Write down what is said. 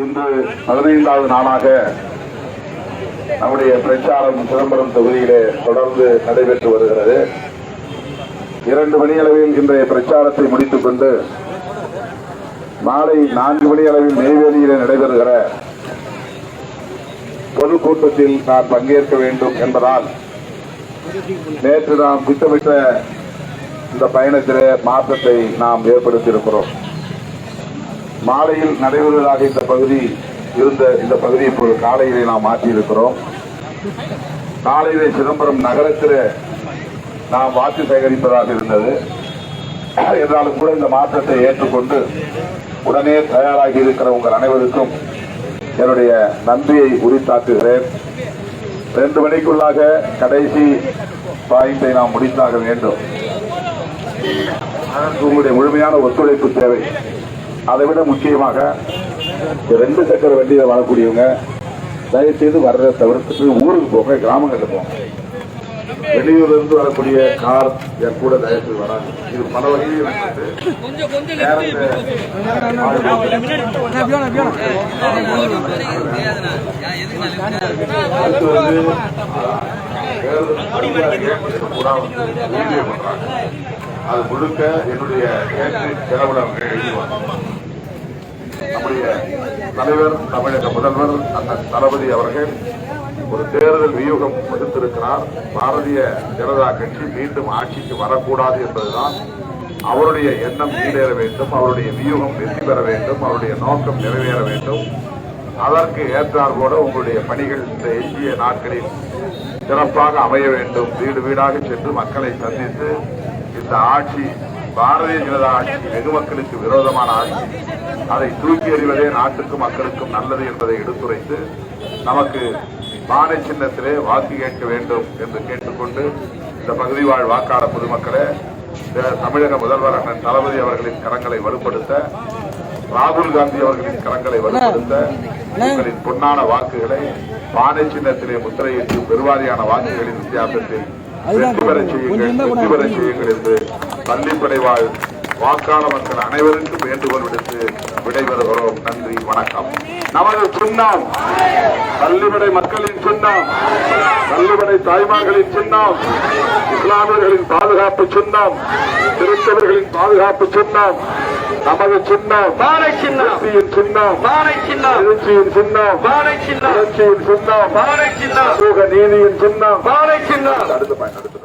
இன்று பதினைந்தாவது நாளாக நம்முடைய பிரச்சாரம் சிதம்பரம் தொகுதியிலே தொடர்ந்து நடைபெற்று வருகிறது. இரண்டு மணி அளவில் இன்றைய பிரச்சாரத்தை முடித்துக் கொண்டு மாலை நான்கு மணி அளவில் நெய்வேலியிலே நடைபெறுகிற பொதுக்கூட்டத்தில் நான் பங்கேற்க வேண்டும் என்பதால் நேற்று நாம் திட்டமிட்ட இந்த பயணத்திலே மாற்றத்தை நாம் ஏற்படுத்தியிருக்கிறோம். மாலையில் நடைபெறுவதாக இந்த பகுதி இருந்த இந்த பகுதியை இப்போது காலையிலே நாம் மாற்றியிருக்கிறோம். காலையிலே சிதம்பரம் நகரத்தில் நாம் வாக்கு சேகரிப்பதாக இருந்தது. என்றாலும் கூட இந்த மாற்றத்தை ஏற்றுக்கொண்டு உடனே தயாராகி இருக்கிற உங்கள் அனைவருக்கும் என்னுடைய நன்றியை உரித்தாக்குகிறேன். ரெண்டு மணிக்குள்ளாக கடைசி பாயிண்டை நாம் முடித்தாக வேண்டும். உங்களுடைய முழுமையான ஒத்துழைப்பு தேவை. அதை விட முக்கியமாக ரெண்டு சக்கர வண்டியில் வரக்கூடியவங்க தயவு செய்து வர்றதை தவிர்த்துட்டு ஊருக்கு போக கிராமங்களில் போங்க. வெளியூர்லேருந்து வரக்கூடிய கார் என் கூட தயவு செய்து வராங்க இது பல வகையில் அடுத்து வந்து அது முழுக்க என்னுடைய கேட்டரிங் செலவுல எழுதுவாங்க நம்முடைய தலைவர் தமிழக முதல்வர் அண்ணன் தளபதி அவர்கள் ஒரு தேர்தல் வியூகம் வகுத்திருக்கிறார். பாரதிய ஜனதா கட்சி மீண்டும் ஆட்சிக்கு வரக்கூடாது என்பதுதான் அவருடைய எண்ணம் ஈடேற வேண்டும் அவருடைய வியூகம் வெற்றி பெற வேண்டும் அவருடைய நோக்கம் நிறைவேற வேண்டும். அதற்கு ஏற்றார் கூட உங்களுடைய பணிகள் இந்த எஞ்சிய நாட்களில் சிறப்பாக அமைய வேண்டும். வீடு வீடாக சென்று மக்களை சந்தித்து இந்த ஆட்சி பாரதிய ஜனதா ஆட்சி வெகுமக்களுக்கு விரோதமான ஆட்சி. அதை தூக்கி எறிவதே நாட்டுக்கும் மக்களுக்கும் நல்லது என்பதை எடுத்துரைத்து நமக்கு பானை சின்னத்திலே வாக்கு கேட்க வேண்டும் என்று கேட்டுக்கொண்டு இந்த பகுதி வாழ் வாக்காளர் பொதுமக்களே இந்த தமிழக முதல்வர் அண்ணன் தளபதி அவர்களின் கரங்களை வலுப்படுத்த ராகுல் காந்தி அவர்களின் கரங்களை வலுப்படுத்த உங்களின் பொன்னான வாக்குகளை பானை சின்னத்திலே முத்திரையிட்டு பெருவாரியான வாக்குகளின் வித்தியாசத்தில் வெற்றி பெறச் செய்யுங்கள். வெற்றி பெறச் செய்யுங்கள் என்று பள்ளிப்படை வாழ் வாக்காள மக்கள் அனைவருக்கும் வேண்டுகோள் விடுத்து விடைபெறுகிறோம். நன்றி வணக்கம். நமது சின்னம் பள்ளிப்படை மக்களின் சின்னம் பள்ளிப்படை தாய்மார்களின் சின்னம் இஸ்லாமியர்களின் பாதுகாப்பு சின்னம் கிறிஸ்தவர்களின் பாதுகாப்பு சின்னம் நமது சின்னம். பானை சின்னம். சின்னம். பானை சின்னம். எழுச்சியின் சின்னம். பானை சின்னம். புரட்சியின் சின்னம். பானை சின்னம். சமூக நீதியின் சின்னம். பானை சின்னம். அடுத்த பயன் அடுத்த